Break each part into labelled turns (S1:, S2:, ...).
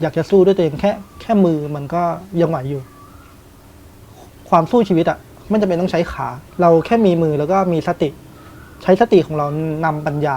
S1: อยากจะสู้ด้วยตัวเองแค่แค่มือมันก็ยังไหวอยู่ ความสู้ชีวิตอะไม่จำเป็นต้องใช้ขา เราแค่มีมือแล้วก็มีสติ ใช้สติของเรานำปัญญา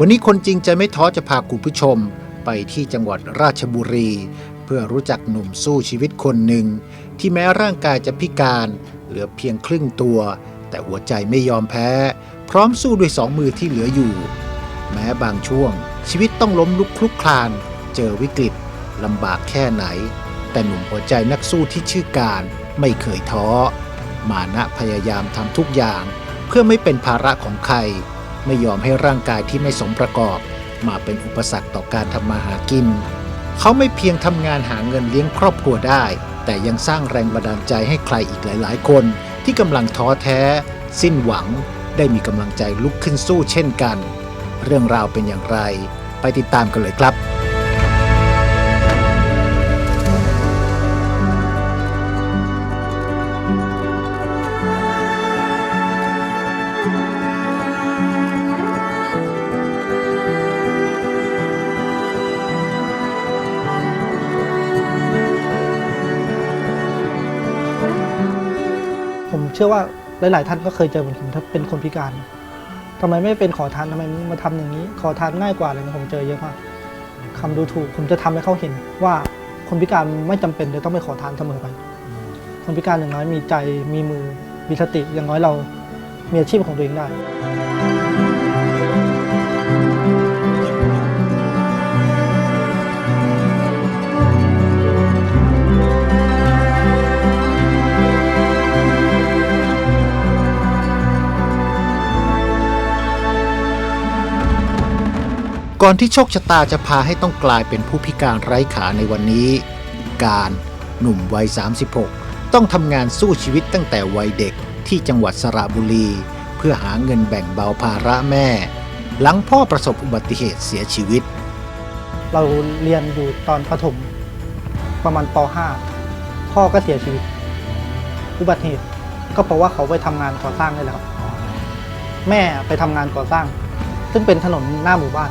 S2: วันนี้คนจริงใจไม่ท้อจะพาคุณผู้ชม ไปที่จังหวัดราชบุรี เพื่อรู้จักหนุ่มสู้ชีวิตคนหนึ่ง ที่แม้ร่างกายจะพิการ เหลือเพียงครึ่งตัว แต่หัวใจไม่ยอมแพ้ พร้อมสู้ด้วยสองมือที่เหลืออยู่ แม้บางช่วง ชีวิตต้องล้มลุกคลุกคลาน เจอวิกฤตลำบากแค่ไหน แต่หนุ่มหัวใจนักสู้ที่ชื่อการไม่เคยท้อ มานะพยายามทำทุกอย่าง เพื่อไม่เป็นภาระของใคร ไม่ยอมให้ร่างกายที่ไม่สมประกอบ มาเป็นอุปสรรคต่อการทำมาหากิน เขาไม่เพียงทำงานหาเงินเลี้ยงครอบครัวได้ แต่ยังสร้างแรงบันดาลใจให้ใครอีกหลาย ๆ คน ที่กำลังท้อแท้ สิ้นหวัง ได้มีกำลังใจลุกขึ้นสู้เช่นกัน เรื่องราวเป็นอย่างไร ไปติดตามกันเลยครับ
S1: เชื่อว่าหลาย ๆ ท่านก็เคยเจอเหมือนผมถ้าเป็นคนพิการทำไมไม่เป็นขอทานทำไมมาทำอย่างนี้ ขอทานง่ายกว่าอะไรเงี้ยผมเจอเยอะมากคำดูถูกผมจะทำให้เขาเห็นว่าคนพิการไม่จำเป็นจะต้องไปขอทานเสมอไปคนพิการอย่างน้อยมีใจมีมือมีสติอย่างน้อยเรามีอาชีพของตัวเองได้
S2: ก่อนที่โชคชะตาจะพาให้ต้องกลายเป็นผู้พิการไร้ขาในวันนี้ การหนุ่มวัย 36 ต้องทำงานสู้ชีวิตตั้งแต่วัยเด็กที่จังหวัดสระบุรี เพื่อหาเงินแบ่งเบาภาระแม่ หลังพ่อประสบอุบัติเหตุเสียชีวิต
S1: เราเรียนอยู่ตอนประถมประมาณป .5 พ่อก็เสียชีวิต อุบัติเหตุก็เพราะว่าเขาไปทำงานก่อสร้างนี่แหละครับ แม่ไปทำงานก่อสร้าง ซึ่งเป็นถนนหน้าหมู่บ้าน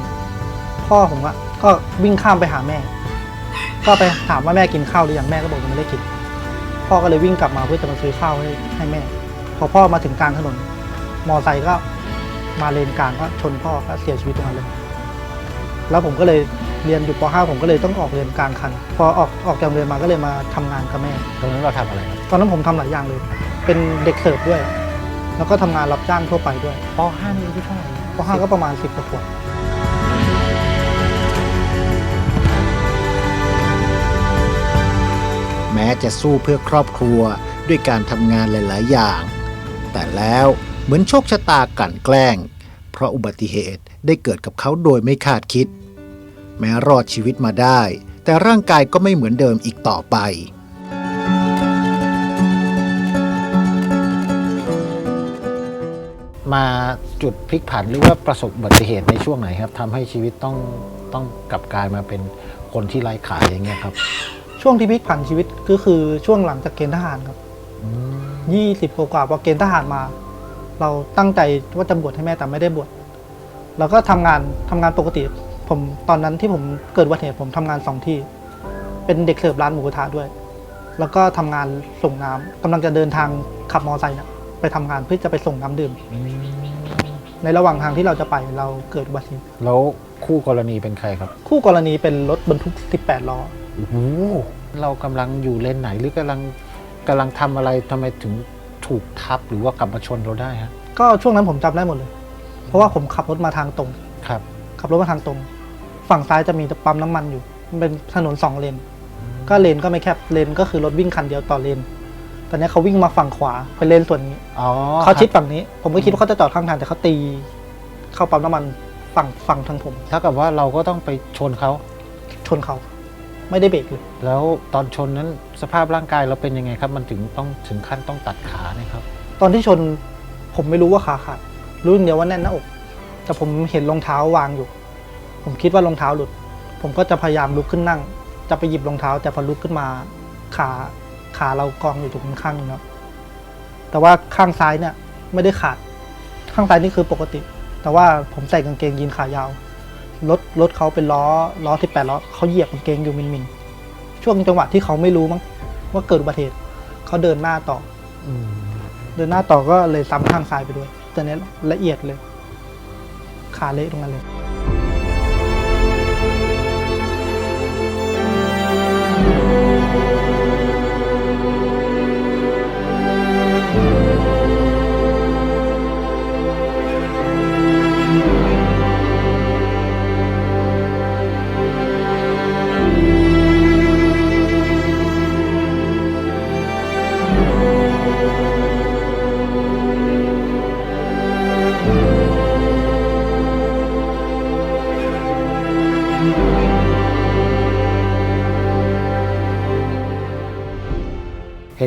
S1: พ่อผมอะก็วิ่งข้ามไปหาแม่ ก็ไปถามว่าแม่กินข้าวหรือยังแม่ก็บอกยังไม่ได้กิน พ่อก็เลยวิ่งกลับมาเพื่อจะมาซื้อข้าวให้ให้แม่ พอพ่อมาถึงกลางถนน มอไซค์ก็มาเลนกลางก็ชนพ่อก็เสียชีวิตตรงนั้นเลย แล้วผมก็เลยเรียนอยู่ป .5 ผมก็เลยต้องออกเรียนกลางคัน พอออกออกจากโรงเรียนมาก็เลยมาทำงานกับแม่
S3: ตรงนั้นเราทำอะไรครับ
S1: ตอนนั้นผมทำหลายอย่างเลย เป็นเด็กเสิร์ฟด้วย แล้วก็ทำงานรับจ้างทั่วไปด้วย
S3: ป .5 นี่อายุเท่าไหร่
S1: ป .5 ก็ประมาณ 10กว่าขวบ
S2: แม้จะสู้เพื่อครอบครัวด้วยการทำงานหลาย ๆ อย่าง แต่แล้วเหมือนโชคชะตากั่นแกล้ง เพราะอุบัติเหตุได้เกิดกับเขาโดยไม่คาดคิด แม้รอดชีวิตมาได้ แต่ร่างกายก็ไม่เหมือนเดิมอีกต่อไป
S3: มาจุดพลิกผันหรือว่าประสบอุบัติเหตุในช่วงไหนครับทำให้ชีวิตต้องต้องกลับกลายมาเป็นคนที่ไร้ขายอย่างเงี้ยครับ
S1: ช่วงที่พลิกผันชีวิตก็คือช่วงหลังจากเกณฑ์ทหารครับ
S3: อืม
S1: ยี่สิบกว่าๆพอเกณฑ์ทหารมา เราตั้งใจว่าจะบวชให้แม่แต่ไม่ได้บวชเราก็ทำงานทำงานปกติ ผมตอนนั้นที่ผมเกิดอุบัติเหตุผมทำงานสองที่ เป็นเด็กเสิร์ฟร้านหมูกระทะด้วย แล้วก็ทำงานส่งน้ำกำลังจะเดินทางขับมอเตอร์ไซค์นะไปทำงานเพื่อจะไปส่งน้ำดื่ม ในระหว่างทางที่เราจะไปเราเกิดอุบัติเหตุ
S3: แล้วคู่กรณีเป็นใครครับ
S1: คู่กรณีเป็นรถบรรทุก 18 ล้อ
S3: โอ้โหเรากำลังอยู่เลนไหนหรือกำลังกำลังทำอะไรทำไมถึงถูกทับหรือว่ากลับมาชนเราได้ฮะ
S1: ก็ช่วงนั้นผมจำได้หมดเลย เพราะว่าผมขับรถมาทางตรง
S3: ครับ
S1: ขับรถมาทางตรง ฝั่งซ้ายจะมีปั๊มน้ำมันอยู่ มันเป็นถนนสองเลน ก็เลนก็ไม่แคบ เลนก็คือรถวิ่งคันเดียวต่อเลน ตอนนี้เขาวิ่งมาฝั่งขวาเป็นเลนส่วนนี้
S3: อ๋อ
S1: เขาชิด
S3: ครับ
S1: ฝั่งนี้ ผมก็คิดว่าเขาจะจอดข้างทางแต่เขาตี เข้าปั๊มน้ำมันฝั่งฝั่งทางผม
S3: เท่ากับว่าเราก็ต้องไปชนเขา
S1: ชนเขา ไม่ได้เบรกเลย
S3: แล้วตอนชนนั้นสภาพร่างกายเราเป็นยังไงครับ มันถึงต้องถึงขั้นต้องตัดขาเนะครับ
S1: ตอนที่ชนผมไม่รู้ว่าขาขาดรู้อย่างเดียวว่าแน่นหน้าอก แต่ผมเห็นรองเท้าวางอยู่ ผมคิดว่ารองเท้าหลุด ผมก็จะพยายามลุกขึ้นนั่ง จะไปหยิบรองเท้า แต่พอลุกขึ้นมาขาขาเรากองอยู่ตรงข้างหนึงครับแต่ว่าข้างซ้ายเนี่ยไม่ได้ขาด ข้างซ้ายนี่คือปกติ แต่ว่าผมใส่กางเกงยีนขายาว รถรถเขาเป็นล้อล้อที่แปดล้อเขาเหยียบกางเกงอยู่มินมินช่วงจังหวะที่เขาไม่รู้มั้งว่าเกิดอุบัติเหตุเขาเดินหน้าต่อ
S3: อ
S1: เดินหน้าต่อก็เลยซ้ำข้างซ้ายไปด้วยแต่เนี้ยละเอียดเลย ขาเละตรงนั้นเลย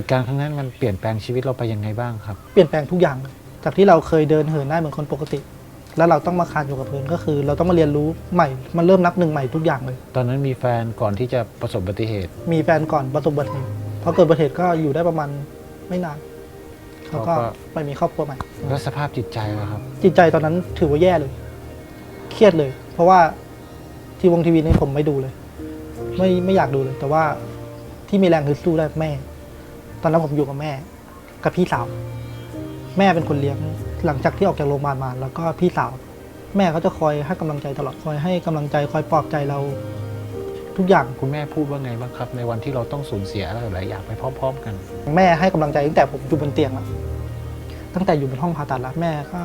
S3: ตุการณ์ครั้งนั้นมันเปลี่ยนแปลงชีวิตเราไปยังไงบ้างครับ
S1: เปลี่ยนแปลงทุกอย่างเลยจากที่เราเคยเดินเหินได้เหมือนคนปกติ แล้วเราต้องมาคานอยู่กับพื้นก็คือ เราต้องมาเรียนรู้ใหม่ มันเริ่มนับหนึ่งใหม่ทุกอย่างเลย
S3: ตอนนั้นมีแฟนก่อนที่จะประสบอุบัติเหตุ
S1: มีแฟนก่อนประสบอุบัติเหตุพอเกิดอุบัติเหตุก็อยู่ได้ประมาณไม่นานเขาก็
S3: เขาก็
S1: ไปมีครอบครัวใหม่
S3: แล้วสภาพจิตใจอะครับ
S1: จิตใจตอนนั้นถือว่าแย่เลย เครียดเลย เพราะว่าทีวงทีวีนี่ผมไม่ดูเลย ไม่ไม่อยากดูเลย แต่ว่าที่มีแรงคือสู้ได้แม่ ตอนนั้นผมอยู่กับแม่ กับพี่สาว แม่เป็นคนเลี้ยง หลังจากที่ออกจากโรงพยาบาลมา แล้วก็พี่สาว แม่เขาจะคอยให้กำลังใจตลอด คอยให้กำลังใจ คอยปลอบใจเรา ทุกอย่าง
S3: คุณแม่พูดว่าไงบ้างครับ ในวันที่เราต้องสูญเสียอะไรหลายอย่างไปพร้อม ๆ กัน
S1: แม่ให้กำลังใจตั้งแต่ผมอยู่บนเตียงแล้วตั้งแต่อยู่บนห้องผ่าตัดแล้วแม่ก็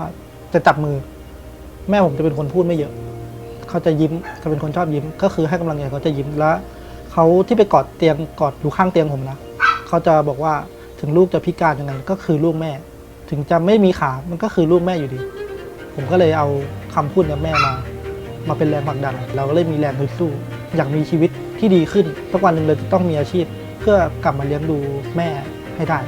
S1: จะจับมือ แม่ผมจะเป็นคนพูดไม่เยอะ เขาจะยิ้มจะเป็นคนชอบยิ้ม ก็คือให้กำลังใจเขาจะยิ้มแล้วเขาที่ไปกอดเตียงกอดอยู่ข้างเตียงผมนะ เขาจะบอกว่าถึงลูกจะพิการยังไงก็คือลูกแม่ ถึงจะไม่มีขามันก็คือลูกแม่อยู่ดี ผมก็เลยเอาคำพูดกับแม่มา มาเป็นแรงผลักดัน เราก็เลยมีแรงฮึดสู้ อยากมีชีวิตที่ดีขึ้นสักวันหนึ่งเลยจะต้องมีอาชีพ เพื่อกลับมาเลี้ยงดูแม่ให้ได้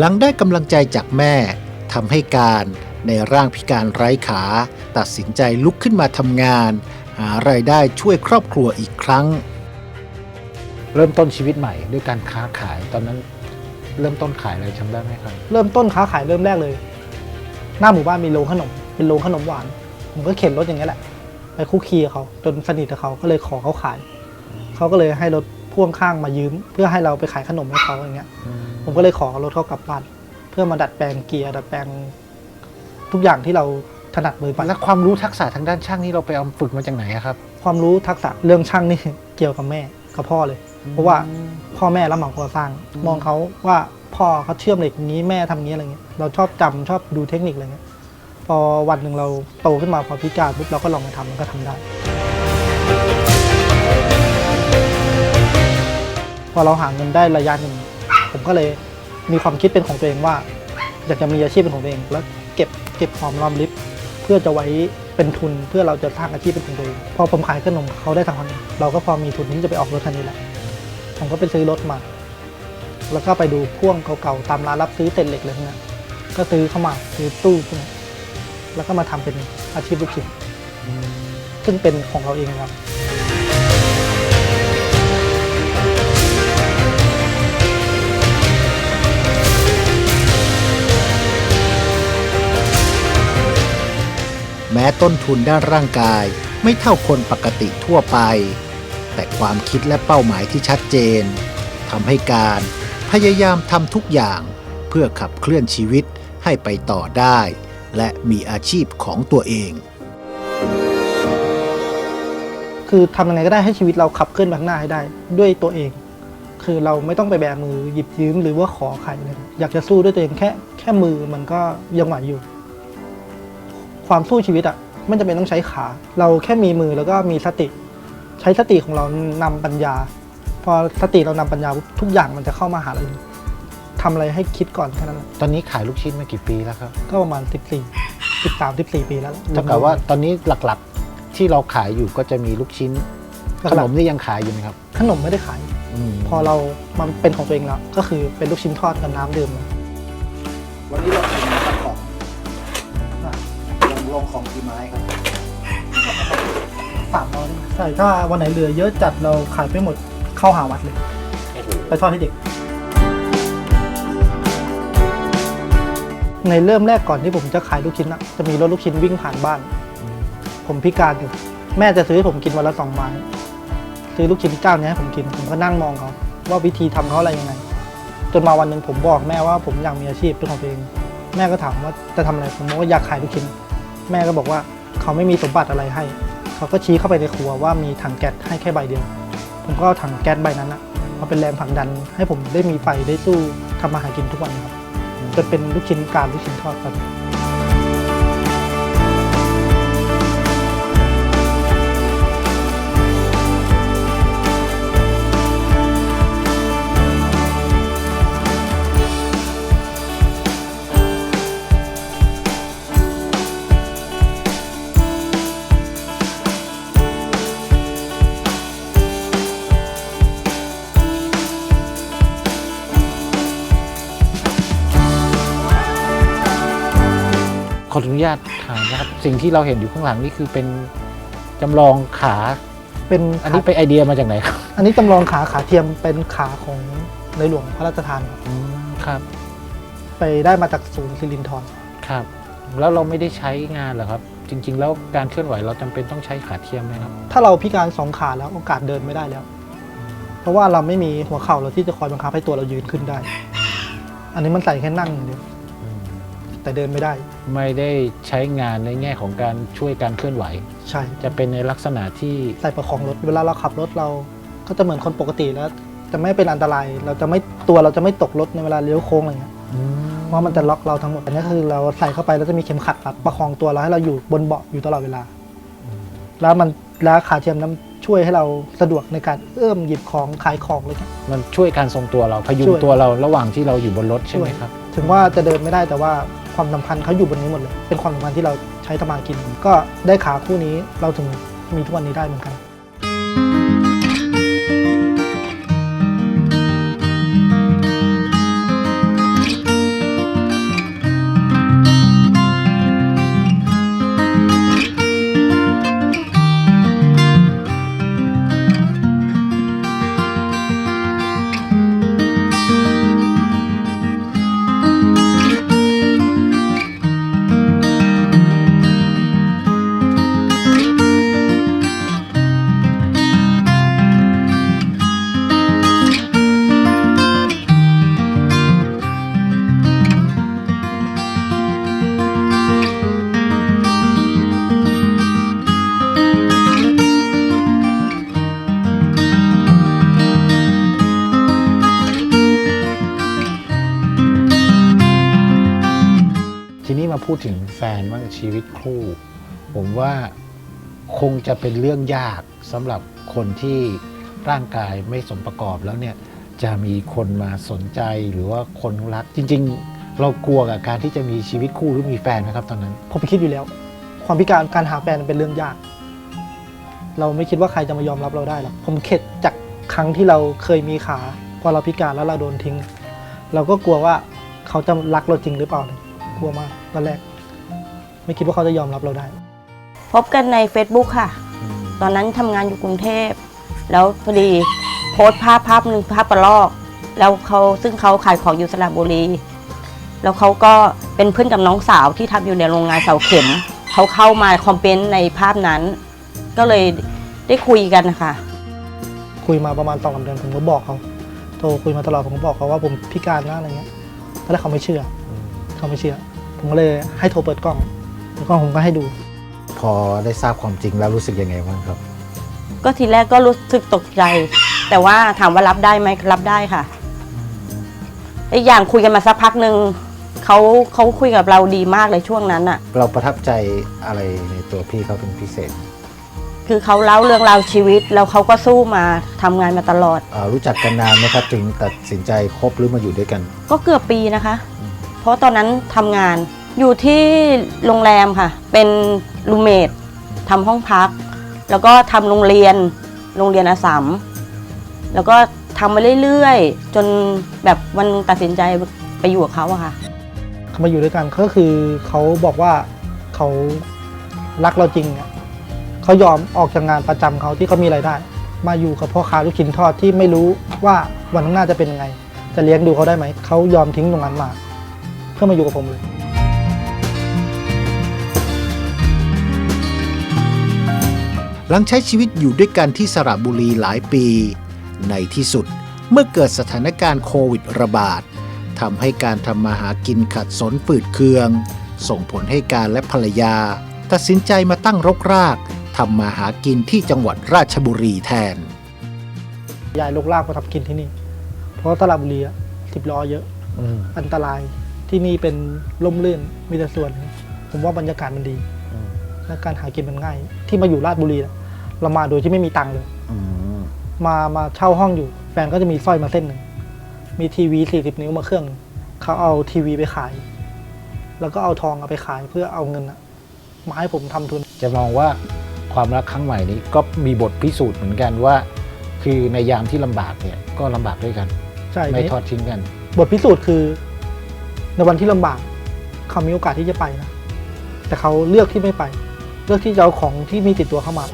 S3: หลังได้กำลังใจจากแม่ทำให้การในร่างพิการไร้ขา ตัดสินใจลุกขึ้นมาทำงาน หารายได้ช่วยครอบครัวอีกครั้ง เริ่มต้นชีวิตใหม่ด้วยการค้าขายตอนนั้นเริ่มต้นขายอะไรจำได้ไหมครับ
S1: เริ่มต้นค้าขายเริ่มแรกเลย หน้าหมู่บ้านมีโรงขนม เป็นโรงขนมหวาน ผมก็เข็นรถอย่างนี้ยแหละ ไปคุกคีกับเขาจนสนิทกับเขาก็เลยขอเขาขาย เขาก็เลยให้รถ พ่วงข้างมายืม เพื่อให้เราไปขายขนมให้เขาอย่างเงี้ย ผมก็เลยขอรถเขากลับบ้านเพื่อมาดัดแปลงเกียร์ดัดแปลง ทุกอย่างที่เราถนัดมือไป
S3: แล้วความรู้ทักษะทางด้านช่างนี่เราไปเอาฝึกมาจากไหนอะครับ
S1: ความรู้ทักษะเรื่องช่างนี่เกี่ยวกับแม่กับพ่อเลย เพราะว่าพ่อแม่รับเหมาก่อสร้าง มองเขาว่าพ่อเขาเชื่อมเหล็กอย่างนี้แม่ทำอย่างนี้อะไรเงี้ยเราชอบจำชอบดูเทคนิคอะไรเงี้ยพอวันหนึ่งเราโตขึ้นมาพอพิการปุ๊บเราก็ลองมาทำมันก็ทำได้ ออเราหาเงินได้ระยะหนึ่งผมก็เลยมีความคิดเป็นของตัวเองว่า อยากจะมีอาชีพเป็นของตัวเองแล้วเก็บเก็บหอมรอมริบเพื่อจะไว้เป็นทุนเพื่อเราจะสร้างอาชีพเป็นของตัวเองพอผมขายขนมเขาได้ทางคนเราก็พอมีทุนที่จะไปออกรถคันนี้แหละ ผมก็ไปซื้อรถมา แล้วก็ไปดูพ่วงเก่าๆตามร้านรับซื้อเศษเหล็กอะไรพวกนี้ก็ซื้อเข้ามาซื้อตู้พวกนี้แล้วก็มาทำเป็นอาชีพลูกชิ้นซึ่งเป็นของเราเองครับ
S2: ม้ต้นทุนด้านร่างกายไม่เท่าคนปกติทั่วไป แต่ความคิดและเป้าหมายที่ชัดเจนทำให้การพยายามทำทุกอย่างเพื่อขับเคลื่อนชีวิตให้ไปต่อได้ และมีอาชีพของตัวเอง
S1: คือทำยังไงก็ได้ให้ชีวิตเราขับเคลื่อนไปข้างหน้าให้ได้ ด้วยตัวเอง คือเราไม่ต้องไปแบมือหยิบยืมหรือว่าขอใครเลยอยากจะสู้ด้วยตัวเองแค่แค่มือมันก็ยังไหวอยู่ ความสู้ชีวิตอะไม่จำเป็นต้องใช้ขา เราแค่มีมือแล้วก็มีสติ ใช้สติของเรานำปัญญา พอสติเรานำปัญญาปุ๊บทุกอย่างมันจะเข้ามาหาเราเองทำอะไรให้คิดก่อนแค่นั้นแหละ
S3: ตอนนี้ขายลูกชิ้นมากี่ปีแล้วครับ
S1: ก็ประมาณ 14 13 14 ปีแล้ว
S3: เท่ากับว่าตอนนี้หลักๆที่เราขายอยู่ก็จะมีลูกชิ้น ขนมนี่ยังขายอยู่ไหมครับ
S1: ขนมไม่ได้ขาย
S3: ม
S1: พอเรามันเป็นของตัวเองแล้ว ก็คือเป็นลูกชิ้นทอดกับน้ำดื่ม
S2: วันนี้เราขายมาของ ลงลงของกี่ไม้ครับ
S1: สามร้อยใช่ถ้าวันไหนเหลือเยอะจัดเราขายไปหมดเข้าหาวัดเลย ไปทอดให้เด็ก ในเริ่มแรกก่อนที่ผมจะขายลูกชิ้นนะจะมีรถลูกชิ้นวิ่งผ่านบ้าน ผมพิการอยู่แม่จะซื้อให้ผมกินวันละสองไม้ซื้อลูกชิ้นเจ้านี้ให้ผมกินผมก็นั่งมองเขาว่าวิธีทำเขาอะไรยังไง จนมาวันหนึ่งผมบอกแม่ว่าผมอยากมีอาชีพเป็นของตัวเอง แม่ก็ถามว่าจะทำอะไรผมบอกว่าอยากขายลูกชิ้น แม่ก็บอกว่าเขาไม่มีสมบัติอะไรให้ เขาก็ชี้เข้าไปในครัวว่ามีถังแก๊สให้แค่ใบเดียว ผมก็เอาถังแก๊สใบนั้นนะมาเป็นแรงผลักดัน ให้ผมได้มีไฟได้สู้ทำมาหากินทุกวันครับจนเป็นลูกชิ้นการลูกชิ้นทอดครับ
S3: ออนุญาตถามนะครับ สิ่งที่เราเห็นอยู่ข้างหลังนี่คือเป็นจำลองขา
S1: เป็น
S3: อันนี้ไปไอเดียมาจากไหนครับ
S1: อันนี้จำลองขาขาเทียมเป็นขาของในหลวงพระราชทานครับ
S3: อืมครับ
S1: ไปได้มาจากศูนย์สิรินทร
S3: ครับ แล้วเราไม่ได้ใช้งานเหรอครับ จริง ๆ แล้วการเคลื่อนไหวเราจำเป็นต้องใช้ขาเทียมไหมครับ
S1: ถ้าเราพิการสองขาแล้วโอกาสเดินไม่ได้แล้ว เพราะว่าเราไม่มีหัวเข่าเราที่จะคอยบังคับให้ตัวเรายืนขึ้นได้ อันนี้มันใส่แค่นั่งอย่างเดียว
S3: อืม
S1: แต่เดินไม่ได้
S3: ไม่ได้ใช้งานในแง่ของการช่วยการเคลื่อนไหว
S1: ใช่
S3: จะเป็นในลักษณะที่
S1: ใส่ประคองรถเวลาเราขับรถเรา ก็จะเหมือนคนปกติแล้ว จะไม่เป็นอันตราย เราจะไม่ตัวเราจะไม่ตกรถในเวลาเลี้ยวโค้งอะไรเงี้ยเพราะมันจะล็อกเราทั้งหมดอันนี้คือเราใส่เข้าไปแล้วจะมีเข็มขัดรัดประคองตัวเราให้เราอยู่บนเบาะอยู่ตลอดเวลา แล้วมันแล้วขาเทียมนั้นช่วยให้เราสะดวกในการเอื้อมหยิบของขายของเลยครับ
S3: มันช่วยการทรงตัวเราพยุ
S1: ช่
S3: ง
S1: วย
S3: ตัวเราระหว่างที่เราอยู่บนรถใช่ไหมครับ
S1: ถึงว่าจะเดินไม่ได้แต่ว่า ความสำคัญเขาอยู่บนนี้หมดเลย เป็นความสำคัญที่เราใช้ทำมาหากิน ก็ได้ขาคู่นี้เราถึงมีทุกวันนี้ได้เหมือนกัน
S3: ถึงแฟนว่างชีวิตคู่ ผมว่าคงจะเป็นเรื่องยากสำหรับคนที่ร่างกายไม่สมประกอบแล้วเนี่ยจะมีคนมาสนใจหรือว่าคนรัก จริง ๆ เรากลัวกับการที่จะมีชีวิตคู่หรือมีแฟนไหมครับตอนนั้น
S1: ผมคิดอยู่แล้ว ความพิการการหาแฟนเป็นเรื่องยาก เราไม่คิดว่าใครจะมายอมรับเราได้หรอกผมเข็ดจากครั้งที่เราเคยมีขาพอเราพิการแล้วเราโดนทิ้ง เราก็กลัวว่าเขาจะรักเราจริงหรือเปล่าเลยกลัวมากตอนแรก ไม่คิดว่าเขาจะยอมรับเราได้
S4: พบกันใน Facebook ค่ะ ตอนนั้นทำงานอยู่กรุงเทพ แล้วพอดีโพสต์ภาพภาพหนึ่งภาพประลอก แล้วเขาซึ่งเขาขายของอยู่สระบุรี แล้วเขาก็เป็นเพื่อนกับน้องสาวที่ทำอยู่ในโรงงานเสาเข็ม เขาเข้ามาคอมเมนต์ในภาพนั้น ก็เลยได้คุยกันนะคะ
S1: คุยมาประมาณสองสามเดือนผมก็บอกเขาโทรคุยมาตลอดผมก็บอกเขาว่าผมพิการนะอะไรเงี้ยตอนแรกเขาไม่เชื่ออเขาไม่เชื่อ ผมก็เลยให้โทรเปิดกล้อง เปิดกล้องผมก็ให้ดู
S2: พอได้ทราบความจริงแล้วรู้สึกยังไงบ้างครับ
S4: ก็ทีแรกก็รู้สึกตกใจ แต่ว่าถามว่ารับได้ไหมรับได้ค่ะอีกอย่างคุยกันมาสักพักหนึ่งเขาเขาคุยกับเราดีมากเลยช่วงนั้นอะ
S2: เราประทับใจอะไรในตัวพี่เขาเป็นพิเศษ
S4: คือเขาเล่าเรื่องราวชีวิตแล้วเขาก็สู้มาทำงานมาตลอด
S2: อ่ารู้จักกันนานไหมครับถึงตัดสินใจคบหรือมาอยู่ด้วยกัน
S4: ก็เกือบปีนะคะ เพราะตอนนั้นทำงาน อยู่ที่โรงแรมค่ะ เป็นรูเมททำห้องพัก แล้วก็ทำโรงเรียนโรงเรียนอาสัมแล้วก็ทำมาเรื่อยๆ จนแบบวันตัดสินใจไปอยู่กับเขาอะค่ะ
S1: เขามาอยู่ด้วยกันก็คือเขาบอกว่าเขารักเราจริงอะเขายอมออกจากงานประจำเขาที่เขามีรายได้ มาอยู่กับพ่อค้าลูกชิ้นทอดที่ไม่รู้ว่าวันข้างหน้าจะเป็นยังไง จะเลี้ยงดูเขาได้ไหม เขายอมทิ้งตรงนั้นมา เพื่อมาอยู่กับผมเลย
S2: หลังใช้ชีวิตอยู่ด้วยกันที่สระบุรีหลายปี ในที่สุดเมื่อเกิดสถานการณ์โควิดระบาดทำให้การทำมาหากินขัดสนฝืดเคือง ส่งผลให้การและภรรยา ตัดสินใจมาตั้งรกรากทำมาหากินที่จังหวัดราชบุรีแทน
S1: ยายลูกลากมาทำกินที่นี่ เพราะตลาดบุรีอะสิบล้อเยอะ อันตรายที่นี่เป็นล่มลื่นมีแต่ส่วน ผมว่าบรรยากาศมันดีและการหากินมันง่าย ที่มาอยู่ราชบุรีอะ เรามาโดยที่ไม่มีตังค์เลยมามาเช่าห้องอยู่ แฟนก็จะมีสร้อยมาเส้นหนึ่ง มีทีวี40นิ้วมาเครื่องหนึ่งเขาเอาทีวีไปขาย แล้วก็เอาทองเอาไปขายเพื่อเอาเงินอะมาให้ผมทำทุน
S3: จะมองว่าความรักครั้งใหม่นี้ก็มีบทพิสูจน์เหมือนกันว่า คือในยามที่ลำบากเนี่ยก็ลำบากด้วยกัน
S1: ใช่
S3: ไม่
S1: นี่
S3: ทอดทิ้งกัน
S1: บทพิสูจน์คือ ในวันที่ลำบาก เขามีโอกาสที่จะไปนะ แต่เขาเลือกที่ไม่ไป เลือกที่จะเอาของที่มีติดตัวเข้ามา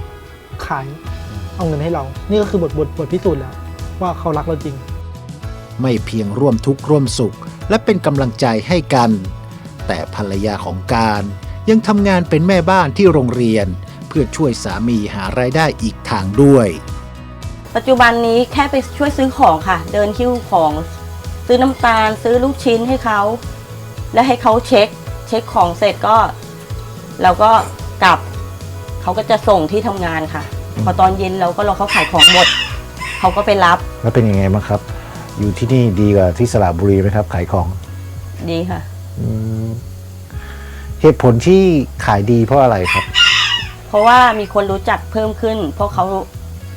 S1: ขายเอาเงินให้เรา นี่ก็คือบทบทบทพิสูจน์แล้ว ว่าเขารักเราจริง
S2: ไม่เพียงร่วมทุกข์ร่วมสุข และเป็นกำลังใจให้กัน แต่ภรรยาของการยังทำงานเป็นแม่บ้านที่โรงเรียน เพื่อช่วยสามีหารายได้อีกทางด้วย
S4: ปัจจุบันนี้แค่ไปช่วยซื้อของค่ะ เดินคิ้วของ ซื้อน้ำตาลซื้อลูกชิ้นให้เขา แล้วให้เขาเช็ค เช็คของเสร็จก็ เราก็กลับ เขาก็จะส่งที่ทำงานค่ะ พอตอนเย็นเราก็รอเขาขายของหมด เขาก็ไปรับ
S3: แล้วเป็นยังไงบ้างครับ อยู่ที่นี่ดีกว่าที่สระบุรีไหมครับ ขายของ
S4: ดีค่ะ
S3: เหตุผลที่ขายดีเพราะอะไรครับ
S4: เพราะว่ามีคนรู้จักเพิ่มขึ้น เพราะเขา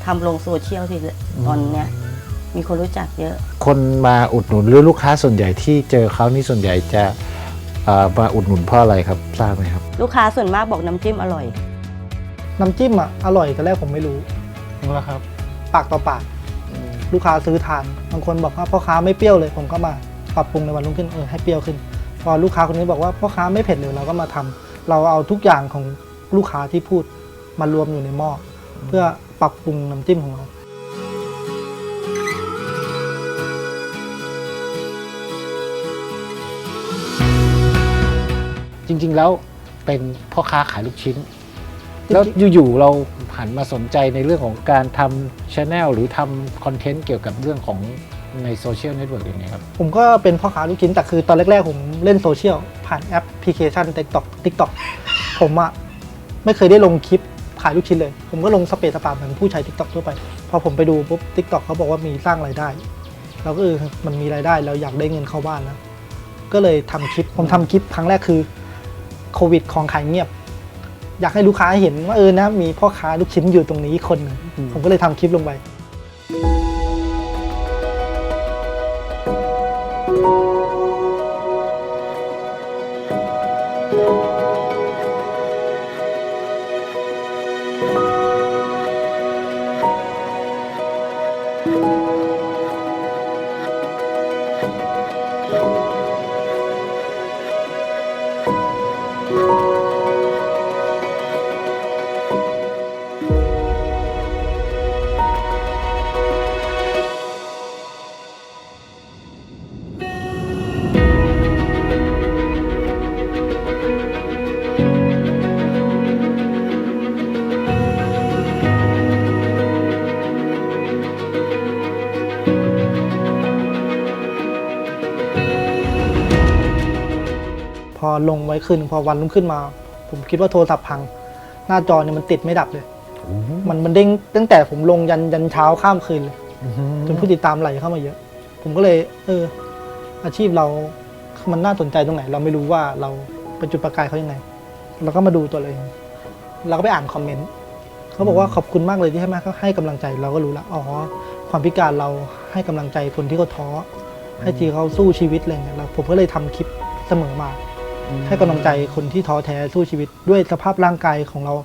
S4: ทำลงโซเชียลที่ตอนเนี้ยมีคนรู้จักเยอะ
S3: คนมาอุดหนุนหรือลูกค้าส่วนใหญ่ที่เจอเขานี่ส่วนใหญ่จะเอ่อมาอุดหนุนเพราะอะไรครับทราบไหมครับ
S4: ลูกค้าส่วนมากบอกน้ำจิ้มอร่อย
S1: น้ำจิ้มอะอร่อยแต่แรกผมไม่รู้
S3: รู้แล้วครับ
S1: ปากต่อปาก ลูกค้าซื้อทานบางคนบอกว่าพ่อค้าไม่เปรี้ยวเลยผมก็มาปรับปรุงในวันรุ่งขึ้นเออให้เปรี้ยวขึ้น พอลูกค้าคนนี้บอกว่าพ่อค้าไม่เผ็ดเลยเราก็มาทำเราเอาทุกอย่างของลูกค้าที่พูดมารวมอยู่ในหม้อเพื่อปรับปรุงน้ำจิ้มของเรา
S3: จริงๆแล้วเป็นพ่อค้าขายลูกชิ้น แล้วอยู่ๆเราหันมาสนใจในเรื่องของการทำช anel หรือทำคอนเทนต์เกี่ยวกับเรื่องของในโซเชียลเน็ตเวิร์กยังไงครับ
S1: ผมก็เป็นพ่อค้าลูกชิ้นแต่คือตอนแรกๆ ผมเล่นโซเชียลผ่านแอปพลิเคชัน TikTok TikTok ผมอะไม่เคยได้ลงคลิปขายลูกชิ้นเลย ผมก็ลงสเปซสปาเหมือนผู้ใช้ TikTok ทั่วไป พอผมไปดูปุ๊บ TikTok เขาบอกว่ามีสร้างรายได้ เราก็เออมันมีรายได้เราอยากได้เงินเข้าบ้านนะ ก็เลยทำคลิป ผมทำคลิปครั้งแรกคือโควิดของขายเงียบ อยากให้ลูกค้าเห็นว่าเออนะมีพ่อค้าลูกชิ้นอยู่ตรงนี้คนหนึ่งผมก็เลยทำคลิปลงไป อลงไว้คืนพอวันรุ่งขึ้นมา ผมคิดว่าโทรศัพท์พัง หน้าจอเนี่ยมันติดไม่ดับเลย มันมันเด้งตั้งแต่ผมลงยันยันเช้าข้ามคืนเลยจนผู้ติดตามไหลเข้ามาเยอะ ผมก็เลย เออ อาชีพเรา มันน่าสนใจตรงไหน เราไม่รู้ว่าเราไปจุดประกายเขายังไง เราก็มาดูตัวเราเองเราก็ไปอ่านคอมเมนต์เขาบอกว่าขอบคุณมากเลยที่ให้มาให้กำลังใจ เราก็รู้แล้วอ๋อความพิการเราให้กำลังใจคนที่เขาท้อให้ทีเขาสู้ชีวิตอะไรเงี้ยแล้วผมก็เลยทำคลิปเสมอมา ให้กำลังใจคนที่ท้อแท้สู้ชีวิตด้วยสภาพร่างกายของเรา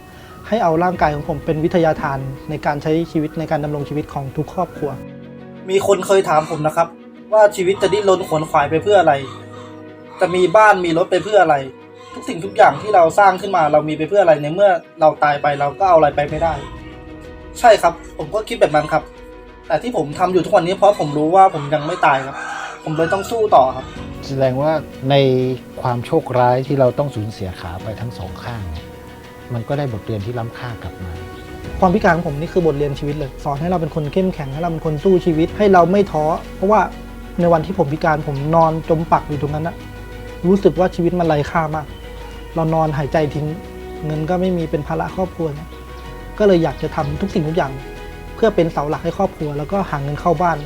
S1: ให้เอาร่างกายของผมเป็นวิทยาทานในการใช้ชีวิตในการดำรงชีวิตของทุกครอบครัว มีคนเคยถามผมนะครับ ว่าชีวิตจะดิ้นรนขวนขวายไปเพื่ออะไร จะมีบ้านมีรถไปเพื่ออะไร ทุกสิ่งทุกอย่างที่เราสร้างขึ้นมาเรามีไปเพื่ออะไรในเมื่อเราตายไปเราก็เอาอะไรไปไม่ได้ ใช่ครับ ผมก็คิดแบบนั้นครับ แต่ที่ผมทำอยู่ทุกวันนี้เพราะผมรู้ว่าผมยังไม่ตายครับ ผมเลยต้องสู้ต่อครับ
S3: แสดงว่าใน ความโชคร้ายที่เราต้องสูญเสียขาไปทั้งสองข้างเนี่ยมันก็ได้บทเรียนที่ล้ำค่ากลับมา
S1: ความพิการของผมนี่คือบทเรียนชีวิตเลย สอนให้เราเป็นคนเข้มแข็งให้เราเป็นคนสู้ชีวิตให้เราไม่ท้อเพราะว่าในวันที่ผมพิการผมนอนจมปักอยู่ตรงนั้นนะรู้สึกว่าชีวิตมันไร้ค่ามาก เรานอนหายใจทิ้งเงินก็ไม่มีเป็นภาระครอบครัวเนี่ยก็เลยอยากจะทำทุกสิ่งทุกอย่าง เพื่อเป็นเสาหลักให้ครอบครัว แล้วก็หาเงินเข้าบ้าน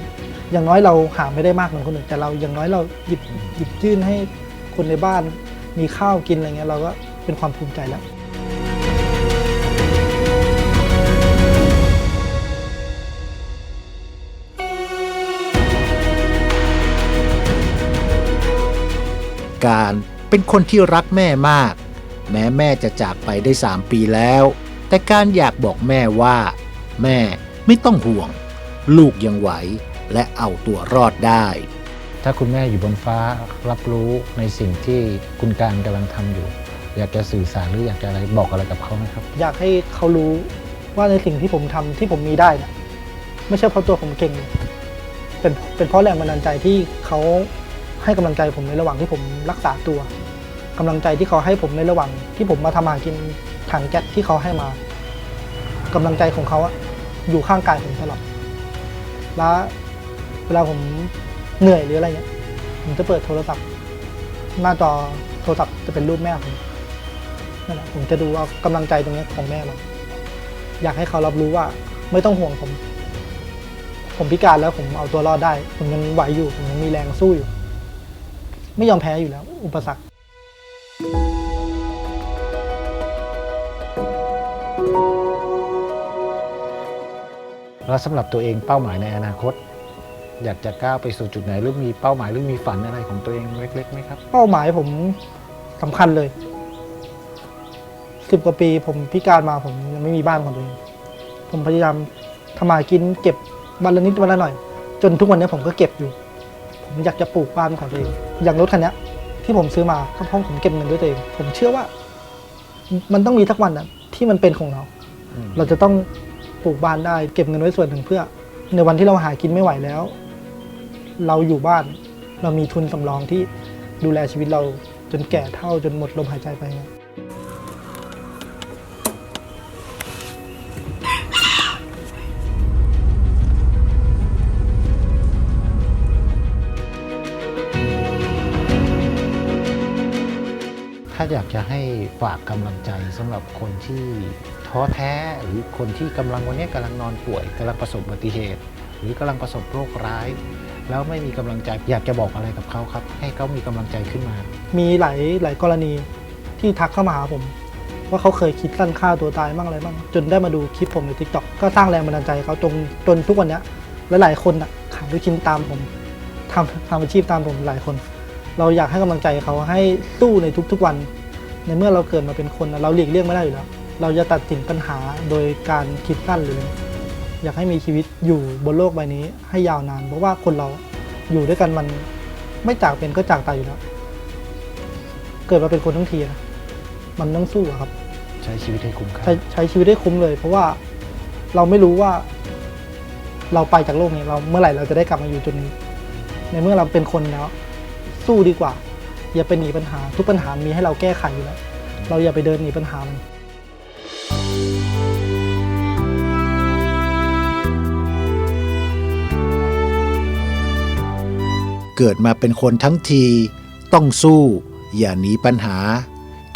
S1: อย่างน้อยเราหาไม่ได้มากเหมือนคนอื่นแต่เราอย่างน้อยเราหยิบหยิบยื่นให้ คนในบ้านมีข้าวกินอะไรเงี้ยเราก็เป็นความภูมิใจแล้ว
S2: การเป็นคนที่รักแม่มาก แม้แม่จะจากไปได้ 3 ปีแล้ว แต่การอยากบอกแม่ว่า แม่ไม่ต้องห่วง ลูกยังไหวและเอาตัวรอดได้
S3: ถ้าคุณแม่อยู่บนฟ้ารับรู้ในสิ่งที่คุณการกำลังทำอยู่ อยากจะสื่อสารหรืออยากจะอะไรบอกอะไรกับเขาไหมครับ
S1: อยากให้เขารู้ว่าในสิ่งที่ผมทำที่ผมมีได้นะไม่ใช่เพราะตัวผมเก่ง เป็นเป็นเพราะแรงบันดาลใจที่เขาให้กำลังใจผมในระหว่างที่ผมรักษาตัวกำลังใจที่เขาให้ผมในระหว่างที่ผมมาทำมาหากินถังแก๊สที่เขาให้มากำลังใจของเขาอะอยู่ข้างกายผมตลอดแล้วเวลาผม เหนื่อยหรืออะไรเงี้ยผมจะเปิดโทรศัพท์ หน้าจอโทรศัพท์จะเป็นรูปแม่ผมนั่นแหละผมจะดูว่ากำลังใจตรงนี้ของแม่เราอยากให้เขารับรู้ว่า ไม่ต้องห่วงผม ผมพิการแล้วผมเอาตัวรอดได้ ผมยังไหวอยู่ ผมยังมีแรงสู้อยู่ ไม่ยอมแพ้อยู่แล้ว อุปสรรค
S3: แล้วสำหรับตัวเองเป้าหมายในอนาคต อยากจะก้าวไปสู่จุดไหนหรือมีเป้าหมายหรือมีฝันอะไรของตัวเองเล็กๆไหมครับ
S1: เป้าหมายผมสำคัญเลยสิบกว่าปีผมพิการมาผมยังไม่มีบ้านของตัวเอง ผมพยายามทำมาหากินเก็บวันละนิดวันละหน่อย จนทุกวันนี้ผมก็เก็บอยู่ ผมอยากจะปลูกบ้านของตัวเอง อย่างรถคันเนี้ยที่ผมซื้อมาก็เพราะผมเก็บเงินด้วยตัวเอง ผมเชื่อว่า มันต้องมีสักวันนะที่มันเป็นของเรา
S3: อืม
S1: เราจะต้องปลูกบ้านได้เก็บเงินไว้ส่วนหนึ่งเพื่อ ในวันที่เราหากินไม่ไหวแล้ว เราอยู่บ้าน เรามีทุนสำรองที่ดูแลชีวิตเราจนแก่เท่าจนหมดลมหายใจไป
S3: ถ้าอยากจะให้ฝากกำลังใจสำหรับคนที่ท้อแท้หรือคนที่กำลังวันนี้กำลังนอนป่วยกำลังประสบอุบัติเหตุ หรือกำลังประสบโรคร้าย แล้วไม่มีกำลังใจอยากจะบอกอะไรกับเขาครับ ให้เขามีกำลังใจขึ้นมา
S1: มีหลายหลายกรณีที่ทักเข้ามาหาผม ว่าเขาเคยคิดสั้นฆ่าตัวตายบ้างอะไรบ้างจนได้มาดูคลิปผมในทิกตอกก็สร้างแรงบันดาลใจเขาจนจนทุกวันนี้ยหลายคนอะขายลูกชิ้นตามผมทำทำอาชีพตามผมหลายคน เราอยากให้กำลังใจเขาให้สู้ในทุก ๆวัน ในเมื่อเราเกิดมาเป็นคนเราหลีกเลี่ยงไม่ได้อยู่แล้ว เราจะตัดสินปัญหาโดยการคิดสั้นหรือ อยากให้มีชีวิตอยู่บนโลกใบนี้ให้ยาวนาน เพราะว่าคนเราอยู่ด้วยกันมันไม่จากเป็นก็จากตายอยู่แล้ว เกิดมาเป็นคนทั้งทีนะมันต้องสู้อะครับ
S3: ใช้ชีวิตให้คุ้มค่า
S1: ใช้ใช้ชีวิตได้คุ้มเลย เพราะว่าเราไม่รู้ว่า เราไปจากโลกนี้เราเมื่อไหร่เราจะได้กลับมาอยู่จุดนี้ ในเมื่อเราเป็นคนแล้ว สู้ดีกว่า อย่าไปหนีปัญหา ทุกปัญหามีให้เราแก้ไขอยู่แล้วเราอย่าไปเดินหนีปัญหามัน
S2: เกิดมาเป็นคนทั้งที ต้องสู้ อย่าหนีปัญหา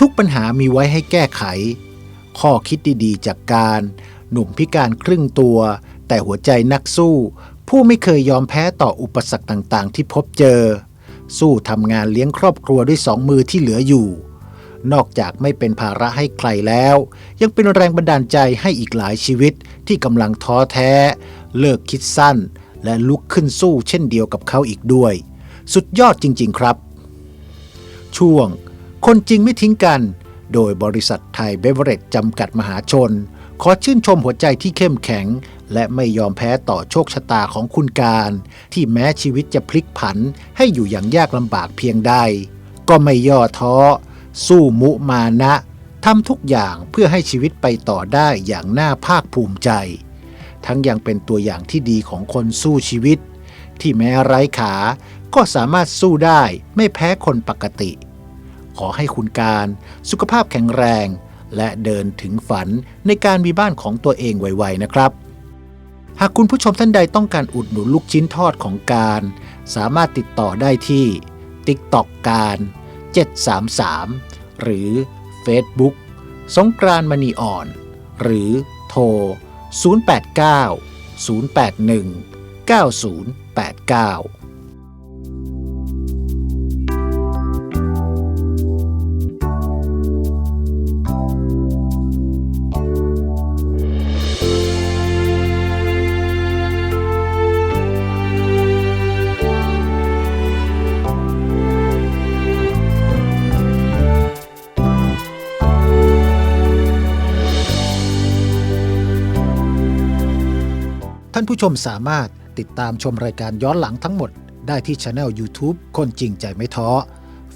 S2: ทุกปัญหามีไว้ให้แก้ไข ข้อคิดดีๆ จากการ หนุ่มพิการครึ่งตัว แต่หัวใจนักสู้ ผู้ไม่เคยยอมแพ้ต่ออุปสรรคต่างๆ ที่พบเจอ สู้ทำงานเลี้ยงครอบครัวด้วยสองมือที่เหลืออยู่ นอกจากไม่เป็นภาระให้ใครแล้ว ยังเป็นแรงบันดาลใจให้อีกหลายชีวิตที่กำลังท้อแท้ เลิกคิดสั้นและลุกขึ้นสู้เช่นเดียวกับเขาอีกด้วย สุดยอดจริง ๆ ครับ ช่วง คนจริงไม่ทิ้งกัน โดยบริษัทไทยเบเวอเรจจำกัดมหาชน ขอชื่นชมหัวใจที่เข้มแข็ง และไม่ยอมแพ้ต่อโชคชะตาของคุณการ ที่แม้ชีวิตจะพลิกผันให้อยู่อย่างยากลำบากเพียงใด ก็ไม่ย่อท้อ สู้มุมานะทำทุกอย่างเพื่อให้ชีวิตไปต่อได้อย่างน่าภาคภูมิใจ ทั้งยังเป็นตัวอย่างที่ดีของคนสู้ชีวิต ที่แม้ไร้ขา ก็สามารถสู้ได้ไม่แพ้คนปกติ ขอให้คุณการสุขภาพแข็งแรง และเดินถึงฝันในการมีบ้านของตัวเองไวๆนะครับ หากคุณผู้ชมท่านใดต้องการอุดหนุนลูกชิ้นทอดของการ สามารถติดต่อได้ที่ TikTok การ 733 หรือ Facebook สงกรานมณีอ่อน หรือโทร 089 081 9089านผู้ชมสามารถติดตามชมรายการย้อนหลังทั้งหมด ได้ที่ช anel YouTube คนจริงใจไม่ท้อ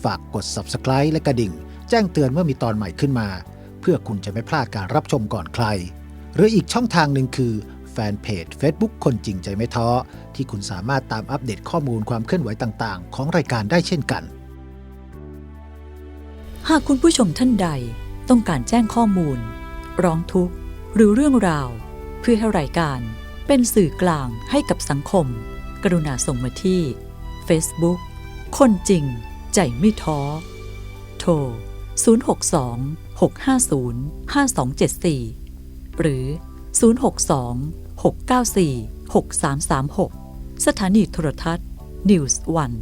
S2: ฝากกด Subscribe และกระดิ่ง แจ้งเตือนเมื่อมีตอนใหม่ขึ้นมา เพื่อคุณจะไม่พลาดการรับชมก่อนใคร หรืออีกช่องทางหนึ่งคือแฟนเพจ Facebook คนจริงใจไม่ท้อ ที่คุณสามารถตามอัปเดตข้อมูลความเคลื่อนไหวต่างๆ ของรายการได้เช่นกัน
S5: หากคุณผู้ชมท่านใดต้องการแจ้งข้อมูล ร้องทุกข์ หรือเรื่องราว เพื่อให้รายการ เป็นสื่อกลางให้กับสังคม กรุณาส่งมาที่ Facebook คนจริง ใจไม่ท้อ โทร 062 650 5274 หรือ 062 694 6336 สถานีโทรทัศน์ News One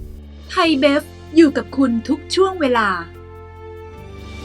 S6: ไทยเบฟอยู่กับคุณทุกช่วงเวลา